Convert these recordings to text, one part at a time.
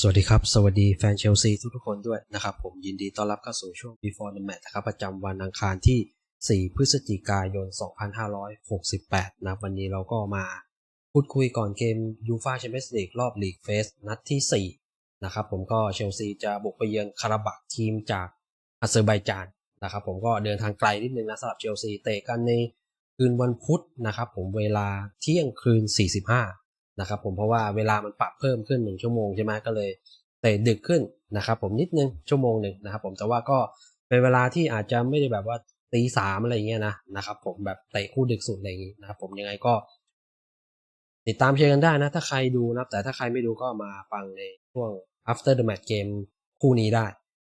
สวัสดีครับ สวัสดีแฟนเชลซีทุกๆคนด้วยนะครับ ผมยินดีต้อนรับเข้าสู่ช่วง Before the Match นะครับ ประจำวันอังคารที่ 4 พฤศจิกายน 2568 นะวันนี้เราก็มาพูดคุยก่อนเกมยูฟาแชมเปี้ยนส์ลีกรอบลีกเฟสนัดที่ 4 นะครับ ผมก็เชลซีจะบุกไปเยือนคาราบักทีมจากอาเซอร์ไบจานนะครับ ผมก็เดินทางไกลนิดนึงนะสำหรับเชลซีเตะกันในคืนวันพุธนะครับ ผมเวลาเที่ยงคืน 45 นะครับผมเพราะว่าเวลามันปรับเพิ่มขึ้นหนึ่งชั่วโมงใช่ไหมก็เลยเตะดึกขึ้นนะครับผมนิดนึงชั่วโมงหนึ่งนะครับผมแต่ว่าก็เป็นเวลาที่อาจจะไม่ได้แบบว่าตีสามอะไรเงี้ยนะนะครับผมแบบเตะคู่ดึกสุดอะไรอย่างงี้นะครับผมยังไงก็ ติดตามเชียร์กันได้นะ ถ้าใครดูนะแต่ถ้าใครไม่ดูก็มาฟังในช่วง after the match game คู่นี้ได้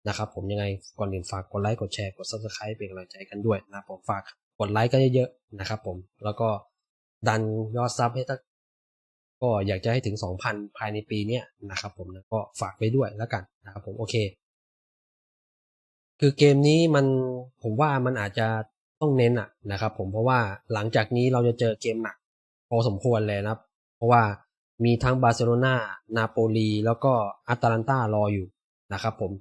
นะครับผมยังไงก่อนอื่นฝากกดไลค์กดแชร์กด subscribe เป็นกำลังใจกันด้วยนะผมฝากกดไลค์กันเยอะๆนะครับผมแล้วก็ดันยอดซับให้ถ้ ก็อยากจะให้ถึง 2,000 ภายในปีนี้นะครับผมนะก็ฝากไปด้วยแล้วกันนะครับผมโอเค คือเกมนี้มันผมว่ามันอาจจะต้องเน้นอะนะครับผมเพราะว่าหลังจากนี้เราจะเจอเกมหนักพอสมควรเลยนะครับเพราะว่ามีทั้งบาร์เซโลนานาโปลี แล้วก็อัตแลนตารออยู่นะครับผม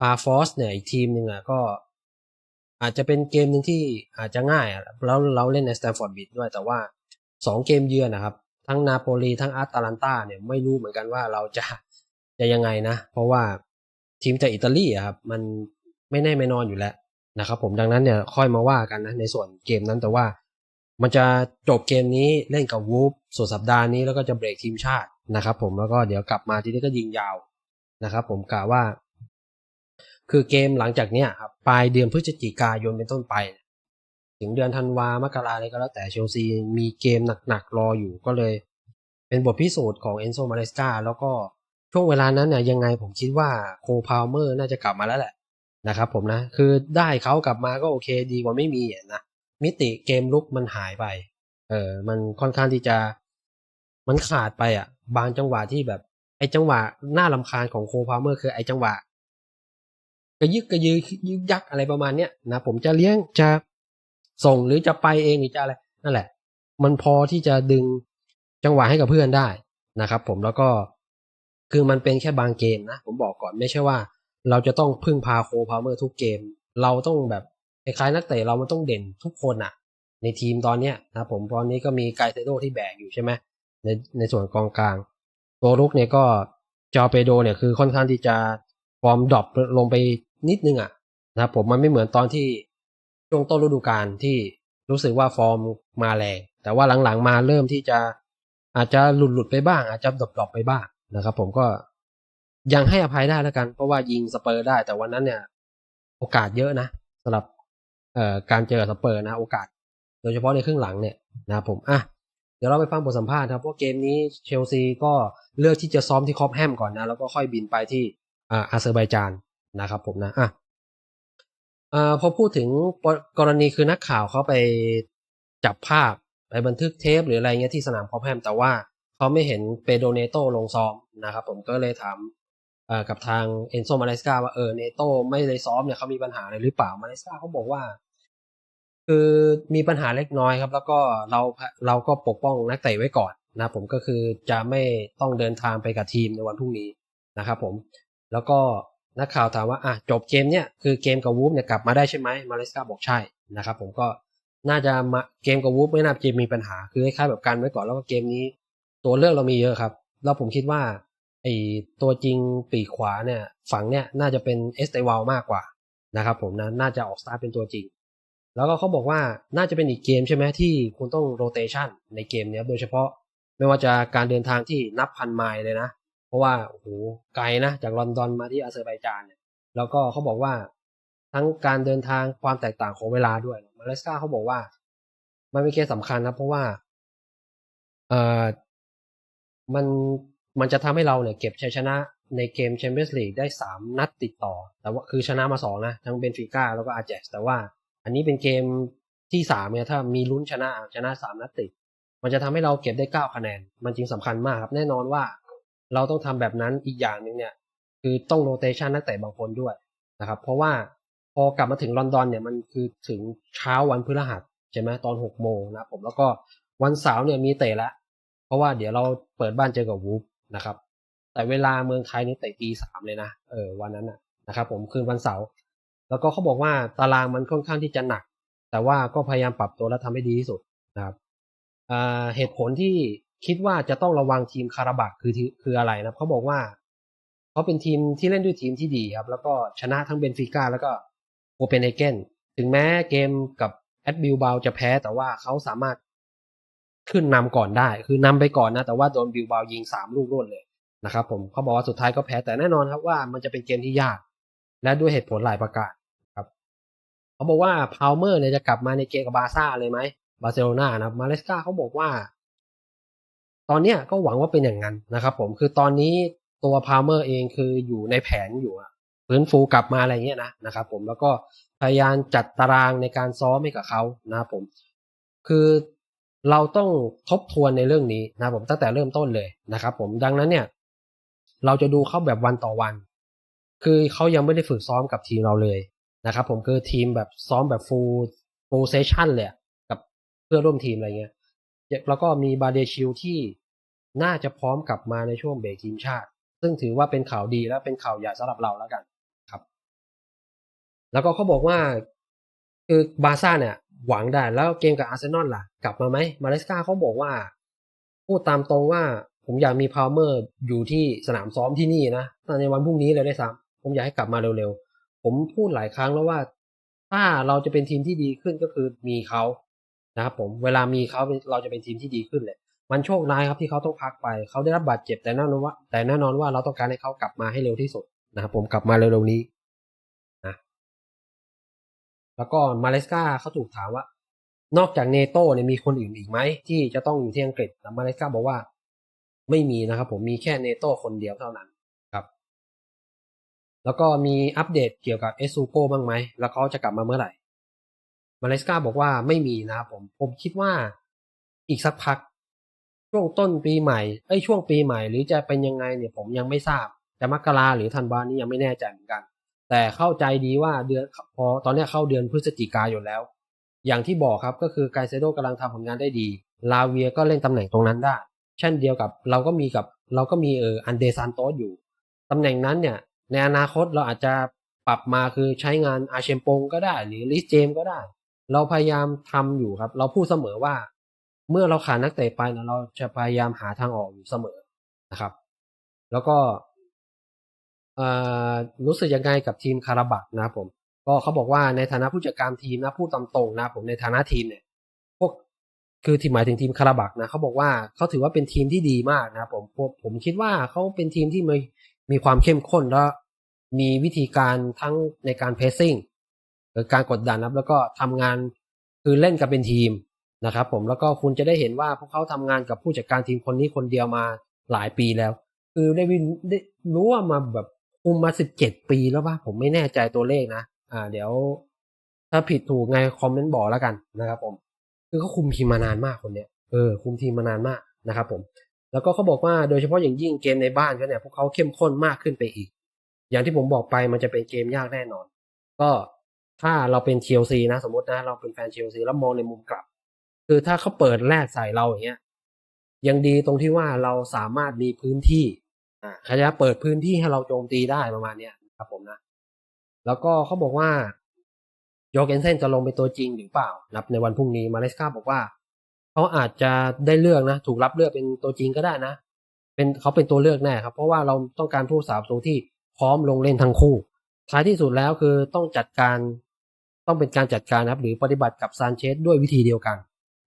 ปาฟอสเนี่ยอีกทีมหนึ่งอะก็ อาจจะเป็นเกมหนึ่งที่อาจจะง่ายแล้วเราเล่นในสแตนฟอร์ดบิดด้วยแต่ว่าสองเกมเยือนนะครับ ทั้งนาโปลีทั้งอัตแลนตาเนี่ยไม่รู้เหมือนกันว่าเราจะจะยังไงนะ เพราะว่าทีมจากอิตาลีครับมันไม่แน่ไม่นอนอยู่แล้วนะครับผมดังนั้นเนี่ยค่อยมาว่ากันนะในส่วนเกมนั้นแต่ว่า มันจะจบเกมนี้เล่นกับวูฟส่วนสัปดาห์นี้แล้วก็จะเบรกทีมชาตินะครับผมแล้วก็เดี๋ยวกลับมาทีนี้ก็ยิงยาวนะครับผมกะว่า คือเกมหลังจากเนี้ยครับปลายเดือนพฤศจิกายนเป็นต้นไป ถึงเดือนธันวามกราอะไรก็แล้วแต่เชลซีมีเกมหนักๆรออยู่ก็เลย เป็นบทพิสูจน์ของเอนโซมาเลสกาแล้วก็ช่วงเวลานั้นเนี่ยยังไงผมคิดว่าโคพาวเมอร์น่าจะกลับมาแล้วแหละนะครับผมนะ คือได้เขากลับมาก็โอเคดีกว่าไม่มีนะมิติเกมลุกมันหายไป เออมันค่อนข้างที่จะมันขาดไปอะ บางจังหวะที่แบบ ไอ้จังหวะน่าลำคาญของโคพาวเมอร์คือไอ้จังหวะกระยึกกระยือยึกยักอะไรประมาณเนี้ยนะผมจะเลี้ยงจะ ส่งหรือจะไปเองหรือจะอะไรนั่นแหละ มันพอที่จะดึงจังหวะให้กับเพื่อนได้นะครับ ผมแล้วก็คือมันเป็นแค่บางเกมนะ ผมบอกก่อนไม่ใช่ว่า เราจะต้องพึ่งพาโคพาวเมอร์ทุกเกม เราต้องแบบคล้ายๆนักเตะเรามันต้องเด่นทุกคนอะในทีมตอนเนี้ยนะผมตอนนี้ก็มีไกเซโดที่แบกอยู่ใช่ไหมในในส่วนกองกลาง ตัวรุกเนี่ยก็จอเปโดเนี่ยคือค่อนข้างที่จะฟอร์มดรอปลงไปนิดนึงอะนะครับผมมันไม่เหมือนตอนที่ ช่วงต้นฤดูกาลที่รู้สึกว่าฟอร์มมาแรง แต่ว่าหลังๆมาเริ่มที่จะอาจจะหลุดหลุดไปบ้าง อาจจะดรอปไปบ้างนะครับ ผมก็ยังให้อภัยได้แล้วกัน เพราะว่ายิงสเปอร์ได้ แต่วันนั้นเนี่ย โอกาสเยอะนะสำหรับเอ่อการเจอสเปอร์นะ โอกาส โดยเฉพาะในครึ่งหลังเนี่ยนะครับผมอะเดี๋ยวเราไปฟังบทสัมภาษณ์ครับเพราะเกมนี้เชลซีก็เลือกที่จะซ้อมที่คอปแฮมก่อนนะ แล้วก็ค่อยบินไปที่อ่าอาเซอร์ไบจานนะครับผมนะอะ อพอพูดถึงกรณีคือนักข่าวเขาไปจับภาพไปบันทึกเทปหรืออะไรเงี้ยที่สนามคอปแฮมแต่ว่าเขาไม่เห็นเปโดเนโตลงซ้อมนะครับ ผมก็เลยถามกับทางเอนโซมาเลสกาว่าเออเนโตไม่ได้ซ้อมเนี่ยเขามีปัญหาอะไรหรือเปล่ามาเลสกาเขาบอกว่า คือมีปัญหาเล็กน้อยครับ แล้วก็เราเราก็ปกป้องนักเตะไว้ก่อนนะผมก็คือจะไม่ต้องเดินทางไปกับทีมในวันพรุ่งนี้นะครับผมแล้วก็ นักข่าวถามว่าอะจบเกมเนี่ยคือเกมกับวูฟเนี่ยกลับมาได้ใช่ไหมมาเลสกาบอกใช่นะครับผมก็น่าจะมาเกมกับวูฟไม่น่าจะมีปัญหา คือคล้ายๆแบบกันไว้ก่อนแล้วก็เกมนี้ ตัวเลือกเรามีเยอะครับ แล้วผมคิดว่าไอตัวจริงปีขวาเนี่ยฝั่งเนี่ยน่าจะเป็นเอสเตวลมากกว่านะครับผมนะน่าจะออกสตาร์เป็นตัวจริง แล้วก็เขาบอกว่าน่าจะเป็นอีกเกมใช่ไหมที่คุณต้องโรเตชันในเกมนี้โดยเฉพาะไม่ว่าจะการเดินทางที่นับพันไมล์เลยนะ ราะว่าโอ้โหไกลนะจากลอนดอนมาที่อาเซอร์ไบจานเนี่ยแล้วก็เขาบอกว่าทั้งการเดินทางความแตกต่างของเวลาด้วยมาเลสกาเขาบอกว่า มันเป็นเคสสำคัญนะเพราะว่าเอ่อมันมันจะทำให้เราเนี่ยเก็บชัยชนะในเกมแชมเปี้ยนส์ลีกได้สามนัดติดต่อ แต่ว่าคือชนะมาสองนะ ทั้งเบนฟิก้าแล้วก็อาแจ็กแต่ว่าอันนี้เป็นเกมที่สามเนี่ยถ้ามีลุ้นชนะชนะสามนัดติด มันจะทำให้เราเก็บได้เก้าคะแนน มันจริงสำคัญมากครับ แน่นอนว่า เราต้องทำแบบนั้นอีกอย่างหนึ่งเนี่ย คือต้องโรเตชันนักเตะบางคนด้วยนะครับ เพราะว่าพอกลับมาถึงลอนดอนเนี่ยมันคือถึงเช้าวันพฤหัสใช่ไหมตอนหกโมงนะผมแล้วก็วันเสาร์เนี่ยมีเตะแล้วเพราะว่าเดี๋ยวเราเปิดบ้านเจอกับวูฟนะครับ แต่เวลาเมืองไทยนี่เตะตีสามเลยนะเออวันนั้นนะนะครับผมคืนวันเสาร์แล้วก็เขาบอกว่าตารางมันค่อนข้างที่จะหนัก แต่ว่าก็พยายามปรับตัวและทำให้ดีที่สุดนะครับเหตุผลที่ คิดว่าจะต้องระวังทีมคาราบักคือคืออะไรนะเขาบอกว่าเขาเป็นทีมที่เล่นด้วยทีมที่ดีครับ แล้วก็ชนะทั้งเบนฟิก้าแล้วก็โอเปนเฮเกนถึงแม้เกมกับแอดบิลบาจะแพ้แต่ว่าเขาสามารถขึ้นนำก่อนได้ คือนำไปก่อนนะ แต่ว่าโดนบิลบายิงสามลูกรวดเลยนะครับผมเขาบอกว่าสุดท้ายก็แพ้แต่แน่นอนครับว่ามันจะเป็นเกมที่ยาก และด้วยเหตุผลหลายประการครับเขาบอกว่าพาวเมอร์เนี่ยจะกลับมาในเกมกับบาซ่าเลยไหมบาร์เซโลนานะมาเลสกาเขาบอกว่า ตอนเนี้ยก็หวังว่าเป็นอย่างนั้นนะครับ ผมคือตอนนี้ตัวพาวเมอร์เองคืออยู่ในแผนอยู่ฟื้นฟูกลับมาอะไรเงี้ยนะนะครับผมแล้วก็พยายามจัดตารางในการซ้อมให้กับเขานะครับผมคือเราต้องทบทวนในเรื่องนี้นะผมตั้งแต่เริ่มต้นเลยนะครับ ผมดังนั้นเนี่ย เราจะดูเขาแบบวันต่อวัน คือเขายังไม่ได้ฝึกซ้อมกับทีมเราเลยนะครับ ผมคือทีมแบบซ้อมแบบ full full session เลยกับเพื่อร่วมทีมอะไรเงี้ย แล้วก็มีบาเดชิลที่น่าจะพร้อมกลับมาในช่วงเบรกทีมชาติ ซึ่งถือว่าเป็นข่าวดีและเป็นข่าวใหญ่สำหรับเราแล้วกันครับ แล้วก็เขาบอกว่าคือบาซ่าเนี่ย หวังได้แล้วเกมกับอาร์เซนอลล่ะ กลับมาไหมมาเลสกาเขาบอกว่า พูดตามตรงว่าผมอยากมีพาวเมอร์อยู่ที่สนามซ้อมที่นี่นะในวันพรุ่งนี้เลยได้ซ้ำผมอยากให้กลับมาเร็วๆ ผมพูดหลายครั้งแล้วว่า ถ้าเราจะเป็นทีมที่ดีขึ้นก็คือมีเขา นะครับผมเวลามีเขาเราจะเป็นทีมที่ดีขึ้นเลยมันโชคร้ายครับที่เขาต้องพักไปเขาได้รับบาดเจ็บแต่แน่นอนว่า แต่แน่นอนว่าเราต้องการให้เขากลับมาให้เร็วที่สุดนะครับผมกลับมาเร็วๆนี้นะแล้วก็มาเลสกาเขาถูกถามว่า นอกจากเนโต้เนี่ยมีคนอื่นอีกไหมที่จะต้องอยู่ที่อังกฤษแต่มาเลสกาบอกว่า ไม่มีนะครับผมมีแค่เนโต้คนเดียวเท่านั้นครับ แล้วก็มีอัปเดตเกี่ยวกับเอซูโกบ้างไหมแล้วเขาจะกลับมาเมื่อไหร่ มาเลสกาบอกว่าไม่มีนะครับผมผมคิดว่าอีกสักพัก ช่วงต้นปีใหม่ไอ้ช่วงปีใหม่ หรือจะเป็นยังไงเนี่ยผมยังไม่ทราบจะมกราหรือธันวานี่ยังไม่แน่ใจเหมือนกัน แต่เข้าใจดีว่าเดือนพอตอนนี้เข้าเดือนพฤศจิกายนแล้ว อย่างที่บอกครับก็คือไกเซโดกำลังทำผลงานได้ดีลาเวียก็เล่นตำแหน่งตรงนั้นได้ เช่นเดียวกับเราก็มีกับเราก็มีเอออันเดซานโตสอยู่ตำแหน่งนั้นเนี่ยในอนาคตเราอาจจะปรับมาคือใช้งานอาเชมปงก็ได้ หรือลิสเจมก็ได้ เราพยายามทำอยู่ครับ เราพูดเสมอว่า เมื่อเราขาดนักเตะไปนะเราจะพยายามหาทางออกอยู่เสมอนะครับ แล้วก็รู้สึกยังไงกับทีมคาราบักนะผม ก็เขาบอกว่าในฐานะผู้จัดการทีมนะพูดตามตรงนะ ผมในฐานะทีมเนี่ยพวกคือที่หมายถึงทีมคาราบักนะเขาบอกว่าเขาถือว่าเป็นทีมที่ดีมากนะผมผมผมคิดว่าเขาเป็นทีมที่มีมีความเข้มข้นและมีวิธีการทั้งในการเพสซิ่ง หรือการกดดันครับแล้วก็ทำงานคือเล่นกับเป็นทีมนะครับผมแล้วก็คุณจะได้เห็นว่าพวกเขาทำงานกับผู้จัดการทีมคนนี้คนเดียวมาหลายปีแล้ว คือได้วินได้รู้ว่ามาแบบคุมมาสิบเจ็ดปีแล้วป่ะผมไม่แน่ใจตัวเลขนะอ่า เดี๋ยว ถ้าผิดถูกไงคอมเมนต์บอกแล้วกันนะครับผม คือเขาคุมทีมมานานมากคนเนี้ยเออคุมทีมมานานมากนะครับผมแล้วก็เขาบอกว่าโดยเฉพาะอย่างยิ่งเกมในบ้านเขาเนี่ยพวกเขาเข้มข้นมากขึ้นไปอีก อย่างที่ผมบอกไปมันจะเป็นเกมยากแน่นอน ก็ ถ้าเราเป็นเชลซีนะ สมมตินะ เราเป็นแฟนเชลซีแล้วมองในมุมกลับ คือถ้าเขาเปิดแรกใส่เราอย่างเงี้ยยังดีตรงที่ว่าเราสามารถมีพื้นที่อ่าเขาจะเปิดพื้นที่ให้เราโจมตีได้ประมาณเนี้ยครับผมนะ แล้วก็เขาบอกว่าโยเกนเซนจะลงเป็นตัวจริงหรือเปล่านับในวันพรุ่งนี้มาเลสกาบอกว่าเขาอาจจะได้เลือกนะ ถูกรับเลือกเป็นตัวจริงก็ได้นะ เป็นเขาเป็นตัวเลือกแน่ครับ เพราะว่าเราต้องการผู้สาวตัวที่พร้อมลงเล่นทั้งคู่ท้ายที่สุดแล้วคือต้องจัดการ ต้องเป็นการจัดการนะครับ หรือปฏิบัติกับซานเชสด้วยวิธีเดียวกัน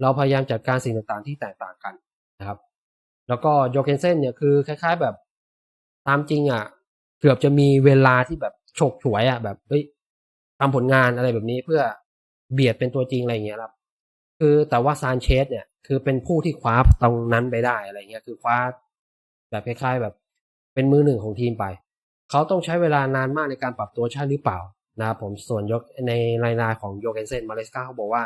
เราพยายามจัดการสิ่งต่างๆ ที่แตกต่างกันนะครับ แล้วก็โยเกนเซนเนี่ยคือคล้าย ๆ แบบตามจริงอะ เกือบจะมีเวลาที่แบบฉกฉวยอะแบบเฮ้ยทำผลงานอะไรแบบนี้เพื่อเบียดเป็นตัวจริงอะไรเงี้ยครับ คือแต่ว่าซานเชสเนี่ยคือเป็นผู้ที่คว้าตรงนั้นไปได้อะไรเงี้ยคือคว้าแบบคล้ายๆแบบเป็นมือหนึ่งของทีมไป เขาต้องใช้เวลานานมากในการปรับตัวใช่หรือเปล่า นะครับผมส่วนยกในรายนาของโยเกนเซนมาเลสกาเขาบอกว่า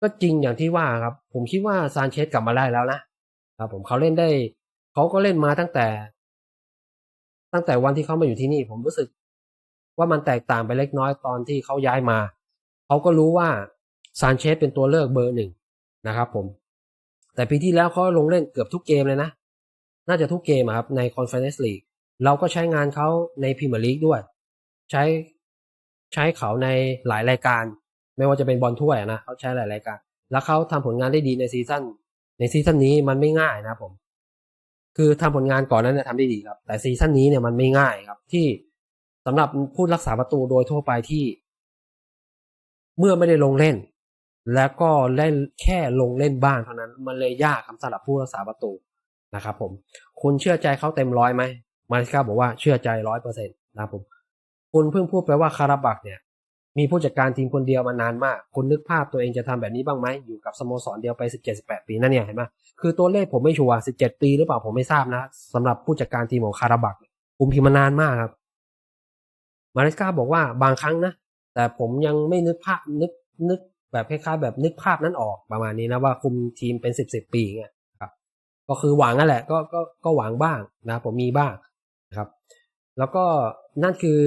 ก็จริงอย่างที่ว่าครับ ผมคิดว่าซานเชสกลับมาได้แล้วนะครับผมเขาเล่นได้ เขาก็เล่นมาตั้งแต่ ตั้งแต่วันที่เขามาอยู่ที่นี่ ผมรู้สึกว่ามันแตกต่างไปเล็กน้อยตอนที่เขาย้ายมา เขาก็รู้ว่าซานเชสเป็นตัวเลือกเบอร์หนึ่งนะครับผม แต่ปีที่แล้วเขาลงเล่นเกือบทุกเกมเลยนะ น่าจะทุกเกมครับใน Conference League เราก็ใช้งานเขาใน Premier League ด้วย ใช้ ใช้เขาในหลายรายการ ไม่ว่าจะเป็นบอลถ้วยนะเขาใช้หลายรายการ แล้วเขาทำผลงานได้ดีในซีซั่นในซีซั่นนี้มันไม่ง่ายนะผม คือทำผลงานก่อนนั้นเนี่ยทำได้ดีครับ แต่ซีซั่นนี้เนี่ยมันไม่ง่ายครับ ที่สำหรับผู้รักษาประตูโดยทั่วไปที่ เมื่อไม่ได้ลงเล่น แล้วก็เล่นแค่ลงเล่นบ้างเท่านั้น มันเลยยากครับสำหรับผู้รักษาประตูนะครับผมคุณเชื่อใจเขาเต็มร้อยไหมมาริสกาบอกว่าเชื่อใจร้อยเปอร์เซ็นต์นะครับผม คุณเพิ่งพูดไปว่าคาราบักเนี่ย มีผู้จัดการทีมคนเดียวมานานมาก คุณนึกภาพตัวเองจะทำแบบนี้บ้างไหมอยู่กับสโมสรเดียวไปสิบเจ็ดสิบแปดปีนั่นเนี่ยเห็นไหมคือตัวเลขผมไม่ชัวร์สิบเจ็ดปีหรือเปล่าผมไม่ทราบนะสำหรับผู้จัดการทีมของคาราบักคุมทีมมานานมากครับมาริสกาบอกว่าบางครั้งนะ แต่ผมยังไม่นึกภาพนึกนึกแบบคล้ายๆแบบนึกภาพนั้นออกประมาณนี้นะว่าคุมทีมเป็นสิบสิบปีเงี้ยครับ ก็คือหวังนั่นแหละก็ก็ก็หวังบ้างนะ ผมมีบ้างนะครับ แล้วก็นั่นคือ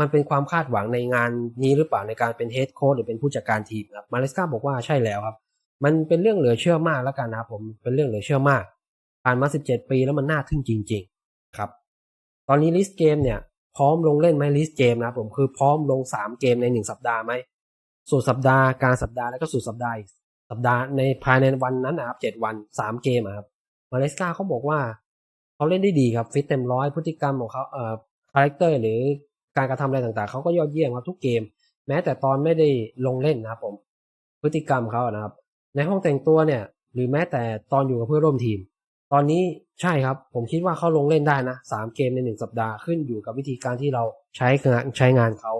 มันเป็นความคาดหวังในงานนี้หรือเปล่าในการเป็นเฮดโค้ชหรือเป็นผู้จัดการทีมครับมาริสกาบอกว่าใช่แล้วครับ มันเป็นเรื่องเหลือเชื่อมากแล้วกันนะครับผมเป็นเรื่องเหลือเชื่อมากผ่านมา 17 ปีแล้วมันน่าทึ่งจริง ๆ ครับ ตอนนี้ลิสเกมเนี่ยพร้อมลงเล่นไหมลิสเกมนะครับผมคือพร้อมลง 3 เกมใน 1 สัปดาห์ไหมสุดสัปดาห์กลารสัปดาห์แล้วก็สุดสัปดาห์สัปดาห์ในภายในวันนั้นนะครับ7วัน3เกมครับมาเลสกาเขาบอกว่าเขาเล่นได้ดีครับฟิตเต็มร้อยพฤติกรรมของเขาเอ่อ คาแรคเตอร์หรือการกระทำอะไรต่างๆ เขาก็ยอดเยี่ยมครับทุกเกม แม้แต่ตอนไม่ได้ลงเล่นนะครับผม พฤติกรรมเขานะครับ ในห้องแต่งตัวเนี่ย หรือแม้แต่ตอนอยู่กับเพื่อนร่วมทีม ตอนนี้ใช่ครับ ผมคิดว่าเขาลงเล่นได้นะสามเกมในหนึ่งสัปดาห์ขึ้นอยู่กับวิธีการที่เราใช้งานใช้งานเขา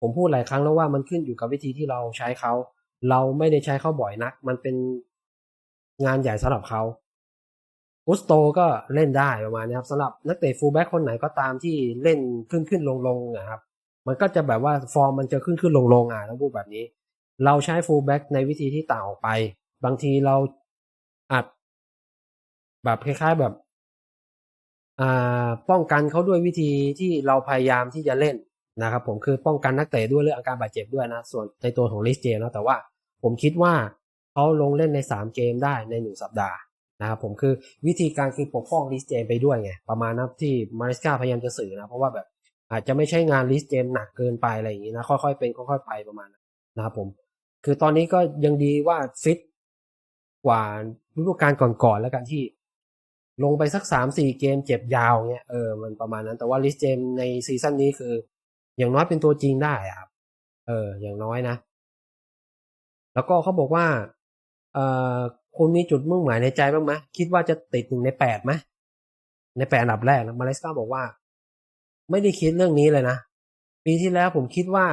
ผมพูดหลายครั้งแล้วว่ามันขึ้นอยู่กับวิธีที่เราใช้เขา เราไม่ได้ใช้เขาบ่อยนัก มันเป็นงานใหญ่สำหรับเขา กุสโตก็เล่นได้ประมาณนี้ครับสำหรับนักเตะฟูลแบ็กคนไหนก็ตามที่เล่นขึ้นขึ้นลงลงนะครับมันก็จะแบบว่าฟอร์มมันจะขึ้นขึ้นลงลงอะต้องพูดแบบนี้ เราใช้ฟูลแบ็กในวิธีที่ต่างออกไป บางทีเราอาจแบบคล้ายๆแบบอ่าป้องกันเขาด้วยวิธีที่เราพยายามที่จะเล่นนะครับผมคือป้องกันนักเตะด้วยเรื่องอาการบาดเจ็บด้วยนะ ส่วนในตัวของลิสเจนะแต่ว่าผมคิดว่าเขาลงเล่นในสามเกมได้ในหนึ่งสัปดาห์ นะครับผมคือวิธีการคือปกป้องลิสเจมไปด้วยไงประมาณนั้นที่มาริสกาพยายามจะสื่อนะเพราะว่าแบบอาจจะไม่ใช่งานลิสเจมหนักเกินไปอะไรอย่างนี้นะค่อยๆเป็นค่อยๆไปประมาณนั้นนะครับผม คือตอนนี้ก็ยังดีว่าฟิตกว่าฤดูกาลก่อนๆแล้วกันที่ลงไปสักสามสี่เกมเจ็บยาวเงี้ยเออมันประมาณนั้น แต่ว่าลิสเจมในซีซั่นนี้คือ อย่างน้อยเป็นตัวจริงได้ครับเออ อย่างน้อยนะ แล้วก็เขาบอกว่า เอ่อ คุณมีจุดมุ่งหมายในใจบ้างไหมคิดว่าจะติดหนึ่งในแปดไหมในแปดอันดับแรกนะมาเลสกาบอกว่า ไม่ได้คิดเรื่องนี้เลยนะ ปีที่แล้วผมคิดว่า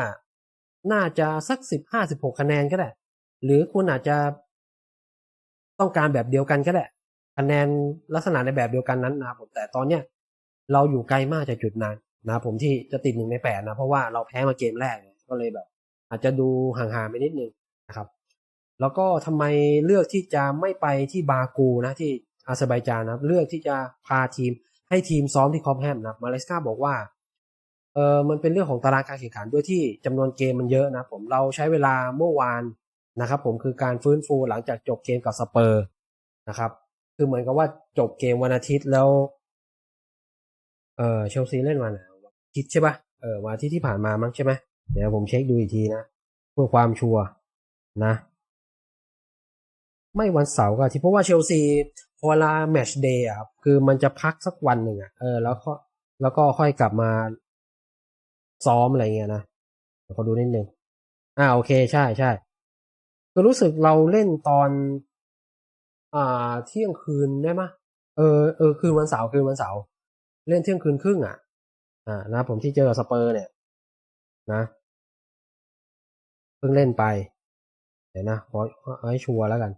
น่าจะสักสิบห้าสิบหกคะแนนก็ได้ หรือคุณอาจจะต้องการแบบเดียวกันก็ได้คะแนนลักษณะในแบบเดียวกันนั้นนะผมแต่ตอนเนี้ยเราอยู่ไกลมากจากจุดนั้นนะผมที่จะติดหนึ่งในแปดนะเพราะว่าเราแพ้มาเกมแรกก็เลยแบบ อาจจะดูห่างๆไปนิดนึง แล้วก็ทำไมเลือกที่จะไม่ไปที่บากูนะที่อาเซอร์ไบจานนะเลือกที่จะพาทีมให้ทีมซ้อมที่คอมแฮมนะมาเลสกาบอกว่าเออมันเป็นเรื่องของตารางการแข่งขันด้วยที่จำนวนเกมมันเยอะนะผมเราใช้เวลาเมื่อวานนะครับ ผมคือการฟื้นฟูหลังจากจบเกมกับสเปอร์นะครับ คือเหมือนกับว่าจบเกมวันอาทิตย์แล้วเออเชลซีเล่นวันอาทิตย์ใช่ปะเออวันอาทิตย์ที่ผ่านมามั้งใช่ไหมเดี๋ยวผมเช็คดูอีกทีนะเพื่อความชัวร์นะ ไม่วันเสาร์ก็อาที่เพราะว่าเชลซีพอเวลาแมตช์เดย์อะครับคือมันจะพักสักวันหนึ่งอะเออแล้วก็แล้วก็ค่อยกลับมาซ้อมอะไรเงี้ยนะเดี๋ยวขอดูนิดนึงอ่าโอเคใช่ใช่ก็รู้สึกเราเล่นตอน อ่าเที่ยงคืนได้ไหมเออเออคืนวันเสาร์คืนวันเสาร์เล่นเที่ยงคืนครึ่งอะ อ่า นะ ผมที่เจอสเปอร์เนี่ย นะเพิ่งเล่นไป เดี๋ยวนะขอเอาให้ชัวร์แล้วกัน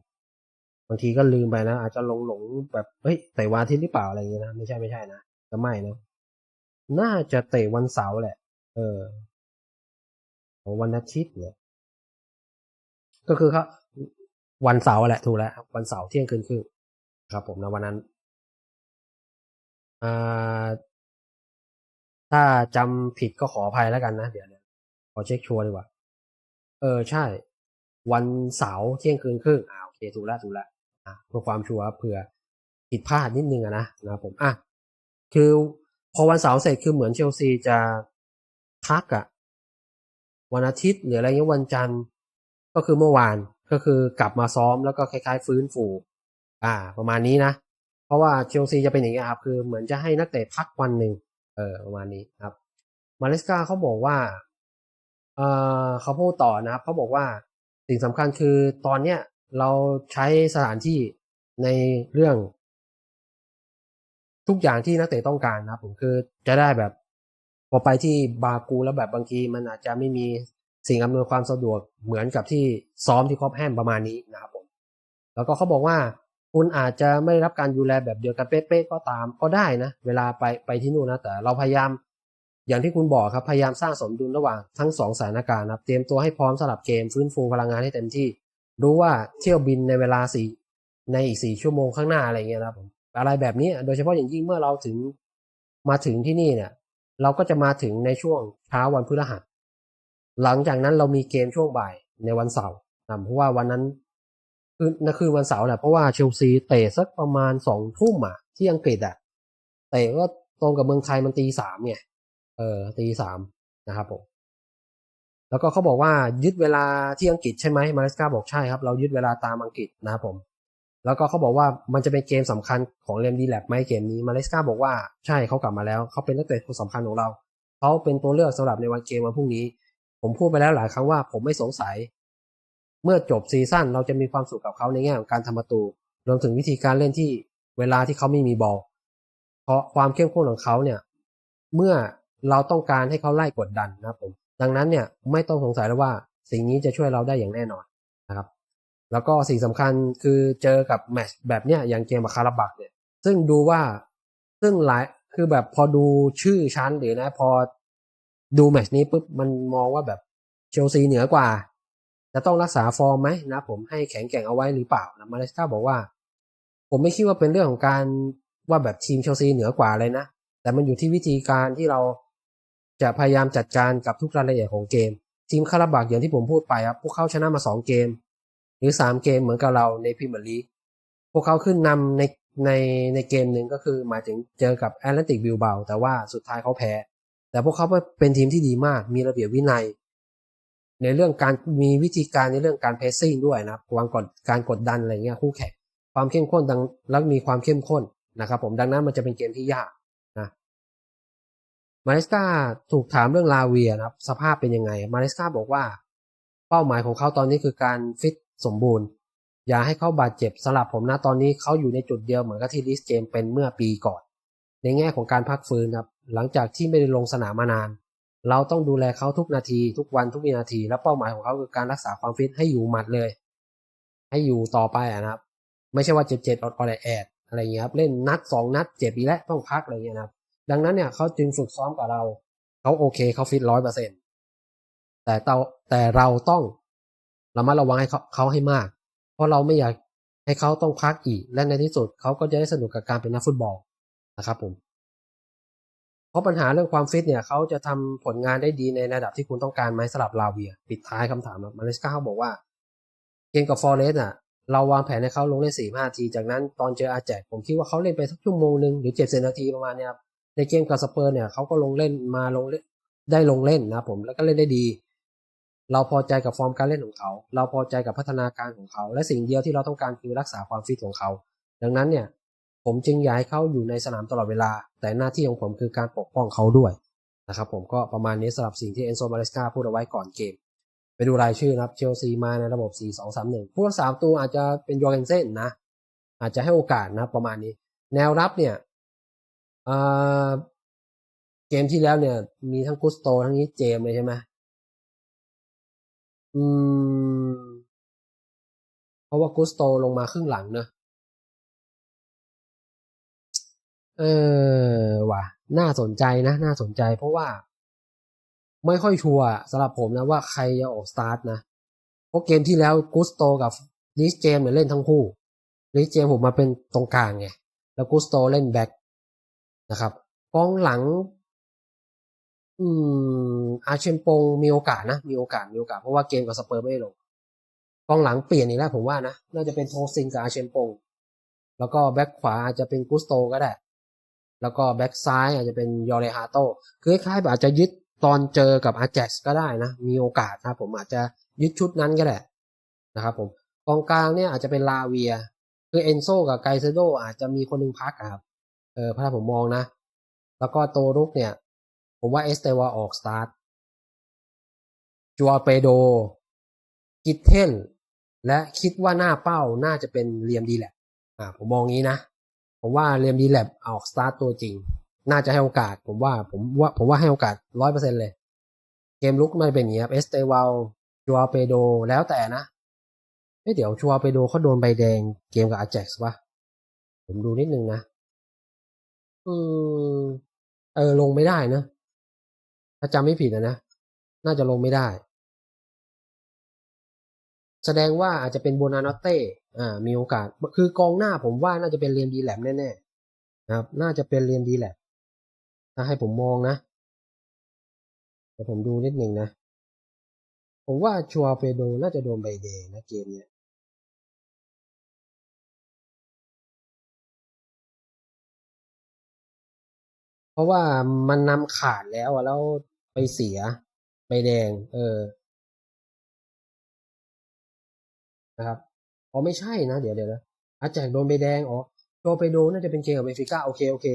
บางทีก็ลืมไปนะ อาจจะหลงหลงแบบเฮ้ยแต่วันอาทิตย์หรือเปล่าอะไรอย่างเงี้ยนะไม่ใช่ไม่ใช่นะจะไม่นะน่าจะเตะวันเสาร์แหละ เออ ของวันอาทิตย์เนี่ยก็คือเขาวันเสาร์แหละถูกแล้วครับวันเสาร์เที่ยงคืนครึ่งครับ ผมนะวันนั้นอ่าถ้าจำผิดก็ขออภัยแล้วกันนะเดี๋ยวเดี๋ยวขอเช็คชัวร์ดีกว่า เออใช่ วันเสาร์เที่ยงคืนครึ่งอ่าโอเคถูกแล้วถูกแล้ว เพื่อความชัวร์เผื่อผิดพลาดนิดนึงอะนะนะครับผมอะคือพอวันเสาร์เสร็จคือเหมือนเชลซีจะพักอะวันอาทิตย์หรืออะไรเงี้ยวันจันทร์ก็คือเมื่อวานก็คือกลับมาซ้อมแล้วก็คล้าย ๆ ฟื้นฟูอ่า ประมาณนี้นะเพราะว่าเชลซีจะเป็นอย่างนี้ยครับคือเหมือนจะให้นักเตะพักวันหนึ่งเออประมาณนี้ครับ มาเลสกาเขาบอกว่าเออเขาพูดต่อนะครับเขาบอกว่าสิ่งสำคัญคือตอนเนี้ย เราใช้สถานที่ในเรื่อง ทุกอย่างที่นักเตะต้องการนะผมคือจะได้แบบพอไปที่บากูแล้วแบบบางทีมันอาจจะไม่มีสิ่งอำนวยความสะดวกเหมือนกับที่ซ้อมที่ครอบแฮมประมาณนี้นะครับผมแล้วก็เขาบอกว่าคุณอาจจะไม่ได้รับการดูแลแบบเดียวกันเป๊ะๆก็ตามก็ได้นะ เวลาไปไปที่นู่นนะแต่เราพยายามอย่างที่คุณบอกครับพยายามสร้างสมดุลระหว่างทั้งสองสถานการณ์นะเตรียมตัวให้พร้อมสำหรับเกมฟื้นฟูพลังงานให้เต็มที่ รู้ว่าเที่ยวบินในเวลาสี่ในอีกสี่ชั่วโมงข้างหน้าอะไรเงี้ยนะครับผมอะไรแบบนี้โดยเฉพาะอย่างยิ่งเมื่อเราถึงมาถึงที่นี่เนี่ย เราก็จะมาถึงในช่วงเช้าวันพฤหัส หลังจากนั้นเรามีเกมช่วงบ่ายในวันเสาร์นะเพราะว่าวันนั้นคือนั่นคือวันเสาร์แหละเพราะว่าเชลซีเตะสักประมาณสองทุ่มอะที่อังกฤษอะเตะก็ตรงกับเมืองไทยมันตีสามไงเออตีสามนะครับผม แล้วก็เขาบอกว่ายึดเวลาที่อังกฤษใช่ไหมมาเลสกาบอกใช่ครับ เรายึดเวลาตามอังกฤษนะครับผมแล้วก็เขาบอกว่ามันจะเป็นเกมสำคัญของเรมดีแลบไหมเกมนี้มาเลสกาบอกว่าใช่เขากลับมาแล้วเขาเป็นนักเตะคนสำคัญของเราเขาเป็นตัวเลือกสำหรับในวันเกมวันพรุ่งนี้ ผมพูดไปแล้วหลายครั้งว่าผมไม่สงสัย เมื่อจบซีซั่นเราจะมีความสุขกับเขาในแง่ของการทำประตู รวมถึงวิธีการเล่นที่เวลาที่เขาไม่มีบอลเพราะความเข้มข้นของเขาเนี่ย เมื่อเราต้องการให้เขาไล่กดดันนะครับผม ดังนั้นเนี่ยไม่ต้องสงสัยแล้วว่าสิ่งนี้จะช่วยเราได้อย่างแน่นอนนะครับ แล้วก็สิ่งสำคัญคือเจอกับแมชแบบเนี้ยอย่างเกมกับคาราบักเนี่ยซึ่งดูว่าซึ่งหลายคือแบบพอดูชื่อชั้นหรือนะ พอดูแมชนี้ปุ๊บมันมองว่าแบบเชลซีเหนือกว่า จะต้องรักษาฟอร์มไหมนะ ผมให้แข็งแกร่งเอาไว้หรือเปล่านะมาเลสกาบอกว่า ผมไม่คิดว่าเป็นเรื่องของการว่าแบบทีมเชลซีเหนือกว่าเลยนะ แต่มันอยู่ที่วิธีการที่เรา จะพยายามจัดการกับทุกรายละเอียดของเกม ทีมคาราบักอย่างที่ผมพูดไปครับพวกเขาชนะมาสองเกม หรือสามเกมเหมือนกับเราในพรีเมียร์ลีกพวกเขาขึ้นนำในในในเกมหนึ่งก็คือหมายถึงเจอกับแอตเลนติกบิลเบาแต่ว่าสุดท้ายเขาแพ้ แต่พวกเขาเป็นทีมที่ดีมากมีระเบียบวินัย ในเรื่องการมีวิธีการในเรื่องการเพสซิ่งด้วยนะครับวางกดการกดดันอะไรเงี้ยคู่แข่งความเข้มข้นดังแล้วมีความเข้มข้นนะครับผมดังนั้นมันจะเป็นเกมที่ยาก มาเลสกาถูกถามเรื่องลาเวียนะครับสภาพเป็นยังไง มาเลสกาบอกว่า เป้าหมายของเขาตอนนี้คือการฟิตสมบูรณ์ อย่าให้เขาบาดเจ็บสำหรับผมนะตอนนี้เขาอยู่ในจุดเดียวเหมือนกับที่ลิสเจมเป็นเมื่อปีก่อน ในแง่ของการพักฟื้นครับหลังจากที่ไม่ได้ลงสนามมานาน เราต้องดูแลเขาทุกนาทีทุกวันทุกวินาที และเป้าหมายของเขาคือการรักษาความฟิตให้อยู่หมัดเลย ให้อยู่ต่อไปนะครับ ไม่ใช่ว่าเจ็บเจ็ดอดออดแอดอะไรเงี้ยครับเล่นนัดสองนัดเจ็บอีกแล้วต้องพักอะไรเงี้ยนะครับ ดังนั้นเนี่ยเขาจึงฝึกซ้อมกับเราเขาโอเคเขาฟิตร้อยเปอร์เซ็นแต่เราแต่เราต้องระมัดระวังให้เขาเขาให้มาก เพราะเราไม่อยากให้เขาต้องพักอีก และในที่สุดเขาก็จะได้สนุกกับการเป็นนักฟุตบอลนะครับผมเพราะปัญหาเรื่องความฟิตเนี่ยเขาจะทำผลงานได้ดีในระดับที่คุณต้องการไหมสำหรับลาเวีย ปิดท้ายคำถามมาเลสกาเขาบอกว่าเกมกับฟอร์เรสอะเราวางแผนให้เขาลงเล่นสี่ห้าที จากนั้นตอนเจออาแจกผมคิดว่าเขาเล่นไปสักชั่วโมงหนึ่งหรือเจ็ดสิบนาทีประมาณเนี้ยครับ ในเกมกับสเปอร์เนี่ยเขาก็ลงเล่นมาลงเล่นได้ลงเล่นนะผมแล้วก็เล่นได้ดี เราพอใจกับฟอร์มการเล่นของเขา เราพอใจกับพัฒนาการของเขา และสิ่งเดียวที่เราต้องการคือรักษาความฟิตของเขา ดังนั้นเนี่ย ผมจึงอยากให้เขาอยู่ในสนามตลอดเวลา แต่หน้าที่ของผมคือการปกป้องเขาด้วยนะครับผมก็ประมาณนี้สำหรับสิ่งที่เอนโซมาเลสกาพูดเอาไว้ก่อนเกม ไปดูรายชื่อนะครับเชลซีมาในระบบ 4-2-3-1 ผู้รักษาประตูอาจจะเป็นยอร์เกนเซนนะอาจจะให้โอกาสนะประมาณนี้ แนวรับเนี่ย เกมที่แล้วเนี่ย มีทั้งกุสโตทั้งนี้เจมเลยใช่ไหมอืม เพราะว่ากุสโตลงมาครึ่งหลังเนอะเออว่ะ น่าสนใจนะ น่าสนใจ เพราะว่า ไม่ค่อยชัวร์สำหรับผมนะว่าใครจะออกสตาร์ทนะ เพราะเกมที่แล้วกุสโตกับลิสเจมเนี่ยเล่นทั้งคู่ลิสเจมผมมาเป็นตรงกลางไง แล้วกุสโตเล่นแบ็ค นะครับกองหลัง อืม อาเชมปงมีโอกาสนะ มีโอกาสมีโอกาสเพราะว่าเกมกับสเปอร์ไม่ได้ลงกองหลังเปลี่ยนอีกแล้วผมว่านะน่าจะเป็นโทซิงกับอาเชมปงแล้วก็แบ็คขวาอาจจะเป็นกุสโตก็ได้ แล้วก็แบ็คซ้ายอาจจะเป็นยอเรฮาโตคือคล้ายๆแบบอาจจะยึดตอนเจอกับอาแจ็กก็ได้นะ มีโอกาสนะผมอาจจะยึดชุดนั้นก็ได้นะครับผมกองกลางเนี่ยอาจจะเป็นลาเวีย คือเอนโซกับไกเซโดอาจจะมีคนหนึงพักครับ ออถ้าผมมองนะ แล้วก็โตรุกเนี่ย ผมว่าเอสเตวาออกสตาร์ทจัวเปโด กิทเทน และคิดว่าหน้าเป้าน่าจะเป็นเรียมดีแลบอ่าผมมองงี้นะ ผมว่าเรียมดีแลบออกสตาร์ทตัวจริง น่าจะให้โอกาส ผมว่าผมว่าผมว่าให้โอกาสร้อยเปอร์เซ็นเลย เกมลุกมันเป็นอย่างนี้ครับเอสเตวาจัวเปโดแล้วแต่นะเอ้ยเดี๋ยวจัวเปโดเขาโดนใบแดงเกมกับอาแจ็กซ์ปะผมดูนิดนึงนะ อืม เออ ลงไม่ได้นะ ถ้าจำไม่ผิดนะนะ น่าจะลงไม่ได้ แสดงว่าอาจจะเป็นโบนานอตเต้ อ่า มีโอกาส คือกองหน้าผมว่าน่าจะเป็นเรียนดีแลมแน่ๆนะครับ น่าจะเป็นเรียนดีแลมถ้าให้ผมมองนะเดี๋ยวผมดูนิดหนึ่งนะ ผมว่าชัวเปโดน่าจะโดนใบแดงนะเกมเนี้ย ราะว่ามันนำขาดแล้วอะแล้วไปเสียใบแดง เออ นะครับอ๋อไม่ใช่นะ เดี๋ยวเดี๋ยวนะอาแจกโดนใบแดงอ๋อโดนไปโดนน่าจะเป็นเกมกับเบฟิก้าโอเคโอเค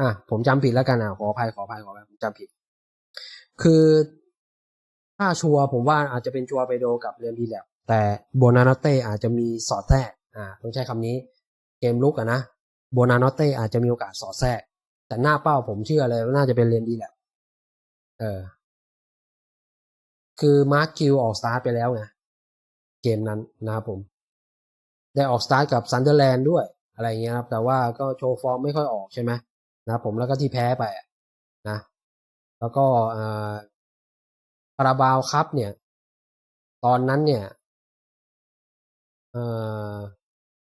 อะผมจำผิดแล้วกันอะขออภัยขออภัยขออภัยผมจำผิด คือถ้าชัวร์ผมว่าอาจจะเป็นชัวร์ไปโดกับเรียมดีแลบแต่โบนาโนเต้อาจจะมีสอดแทรกอ่าต้องใช้คำนี้ เกมลุกอะนะโบนาโนเต้อาจจะมีโอกาสสอดแทรก แต่หน้าเป้าผมเชื่อเลยว่าน่าจะเป็นเรียนดีแหลบเออ คือมาร์คคิวออกสตาร์ทไปแล้วไงเกมนั้นนะครับผม ได้ออกสตาร์ทกับซันเดอร์แลนด์ด้วย อะไรเงี้ยครับ แต่ว่าก็โชว์ฟอร์มไม่ค่อยออกใช่ไหมนะครับผมแล้วก็ที่แพ้ไปนะ แล้วก็อ่าคาราบาวครับเนี่ย ตอนนั้นเนี่ยเออ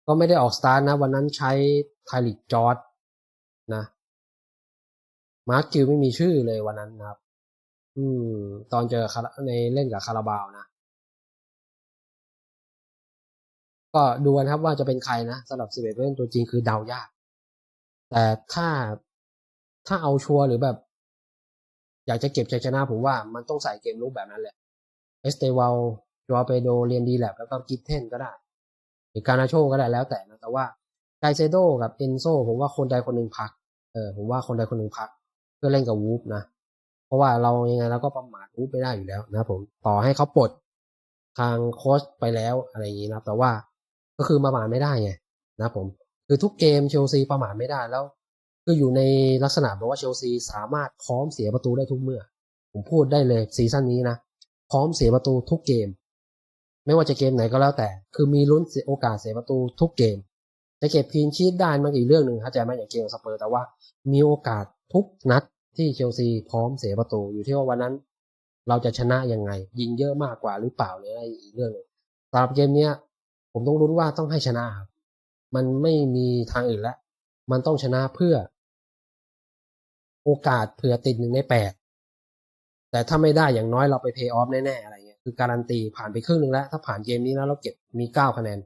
ก็ไม่ได้ออกสตาร์ทนะ วันนั้นใช้ไทลิกจอร์ด มาร์คคิวไม่มีชื่อเลยวันนั้นนะครับ อืม ตอนเจอในเล่นกับคาราบาวนะ ก็ดูกันครับว่าจะเป็นใครนะสำหรับ11ผู้เล่นตัวจริงคือเดายาก แต่ถ้าถ้าเอาชัวร์หรือแบบ อยากจะเก็บชัยชนะผมว่ามันต้องใส่เกมลุกแบบนั้นแหละเอสเตวาลจอเปโดเรียนดีแลบแล้วก็กิฟเทนก็ได้ หรือการนาโชก็ได้แล้วแต่นะแต่ว่าไกเซโดกับเอนโซผมว่าคนใดคนหนึ่งพัก เออผมว่าคนใดคนหนึ่งพัก พื่อเล่นกับวูฟนะ เพราะว่าเรายังไงเราก็ประมาทวูฟไม่ได้อยู่แล้วนะผมต่อให้เขาปลดทางโค้ชไปแล้วอะไรอย่างนี้นะแต่ว่าก็คือประมาทไม่ได้ไงนะผมคือทุกเกมเชลซีประมาทไม่ได้แล้ว คืออยู่ในลักษณะแบบว่าเชลซีสามารถพร้อมเสียประตูได้ทุกเมื่อ ผมพูดได้เลยซีซั่นนี้นะพร้อมเสียประตูทุกเกม ไม่ว่าจะเกมไหนก็แล้วแต่ คือมีลุ้นโอกาสเสียประตูทุกเกม จะเก็บพีนชีตได้มันอีกเรื่องหนึ่งเข้าใจไหมอย่างเกมสเปอร์แต่ว่ามีโอกาสทุกนัด ที่เชลซีพร้อมเสียประตู อยู่ที่ว่าวันนั้น เราจะชนะยังไง ยิงเยอะมากกว่าหรือเปล่าเนี่ยอีกเรื่องหนึงสำหรับเกมเนี้ย ผมต้องรุ้นว่าต้องให้ชนะครับมันไม่มีทางอื่นแล้วมันต้องชนะเพื่อ โอกาสเผื่อติดหนึ่งในแปดแต่ถ้าไม่ได้อย่างน้อยเราไปเพย์ออฟแน่ๆอะไรเงี้ยคือการันตีผ่านไปครึ่งหนึ่งแล้วถ้าผ่านเกมนี้แล้วเราเก็บมีเก้าคะแนน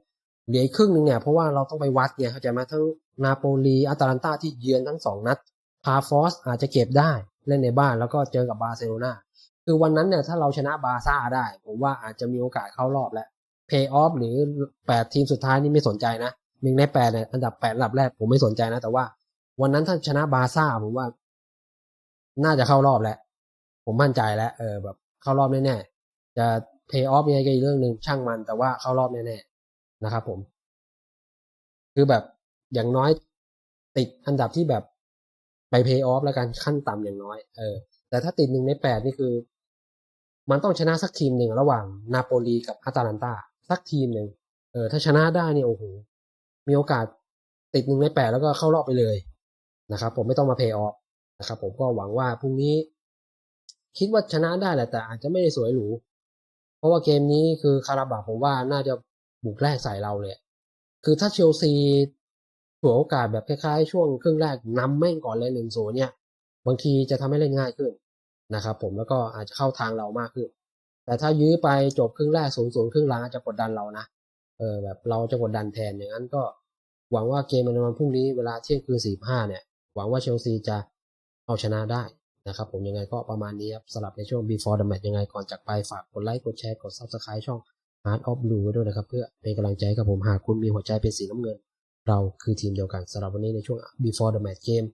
เหลืออีกครึ่งหนึ่งเนี่ยเพราะว่าเราต้องไปวัดเนี่ยเข้าใจไหมทั้งนาโปลีอาตาลันตาที่เยือนทั้งสองนัด พาฟอสอาจจะเก็บได้เล่นในบ้านแล้วก็เจอกับบาร์เซโลนาคือวันนั้นเนี่ยถ้าเราชนะบาร์ซ่าได้ ผมว่าอาจจะมีโอกาสเข้ารอบแล้วเพย์ออฟหรือแปดทีมสุดท้ายนี่ไม่สนใจนะหนึ่งในแปดเนี่ยอันดับแปดอันดับแรกผมไม่สนใจนะ แต่ว่าวันนั้นถ้าชนะบาร์ซ่าผมว่า น่าจะเข้ารอบแล้ว ผมมั่นใจแล้ว เออแบบ เข้ารอบแน่ๆจะเพย์ออฟยังไงก็อีกเรื่องหนึ่งช่างมัน แต่ว่าเข้ารอบแน่ๆนะครับผม คือแบบอย่างน้อยติดอันดับที่แบบ ไปเพย์ออฟแล้วกันขั้นต่ำอย่างน้อย เออ แต่ถ้าติดหนึ่งในแปดนี่คือ มันต้องชนะสักทีมหนึ่งระหว่างนาโปลีกับอาตาลันตาสักทีมหนึ่งเออ ถ้าชนะได้เนี่ยโอ้โหมีโอกาสติดหนึ่งในแปดแล้วก็เข้ารอบไปเลยนะครับ ผมไม่ต้องมาเพย์ออฟนะครับ ผมก็หวังว่าพรุ่งนี้ คิดว่าชนะได้แหละแต่อาจจะไม่ได้สวยหรูเพราะว่าเกมนี้คือคาราบาผมว่าน่าจะบุกแรกใส่เราเลยคือถ้าเชลซี ฉวยโอกาสแบบคล้ายๆ ช่วงครึ่งแรกนำแม่งก่อนเลยหนึ่งโซนเนี่ย บางทีจะทำให้เล่นง่ายขึ้นนะครับผมแล้วก็อาจจะเข้าทางเรามากขึ้น แต่ถ้ายื้อไปจบครึ่งแรกศูนย์ศูนย์ครึ่งหลังอาจจะกดดันเรานะเออแบบเราจะกดดันแทนอย่างนั้นก็หวังว่าเกมในวันพรุ่งนี้เวลาเที่ยงคืน45เนี่ย หวังว่าเชลซีจะเอาชนะได้นะครับผมยังไงก็ประมาณนี้ครับสำหรับในช่วง before the match ยังไงก่อนจากไปฝากกดไลค์กดแชร์กด subscribe ช่อง Heart of Blue ด้วยนะครับ เพื่อเป็นกำลังใจกับผมหากคุณมีหัวใจเป็นสีน้ำเงิน เราคือทีมเดียวกันสำหรับวันนี้ในช่วง before the match game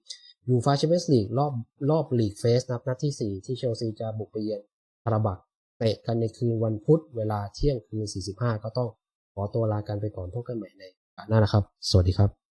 ยูฟาแชมเปี้ยนส์ลีกรอบรอบลีกเฟสนับนัดที่ 4 ที่เชลซีจะบุกไปเยือนคาราบักเตะกันในคืนวันพุธเวลาเที่ยงคืน 45 ก็ต้องขอตัวลากันไปก่อนพบกันใหม่ในโอกาสหน้านะครับ สวัสดีครับ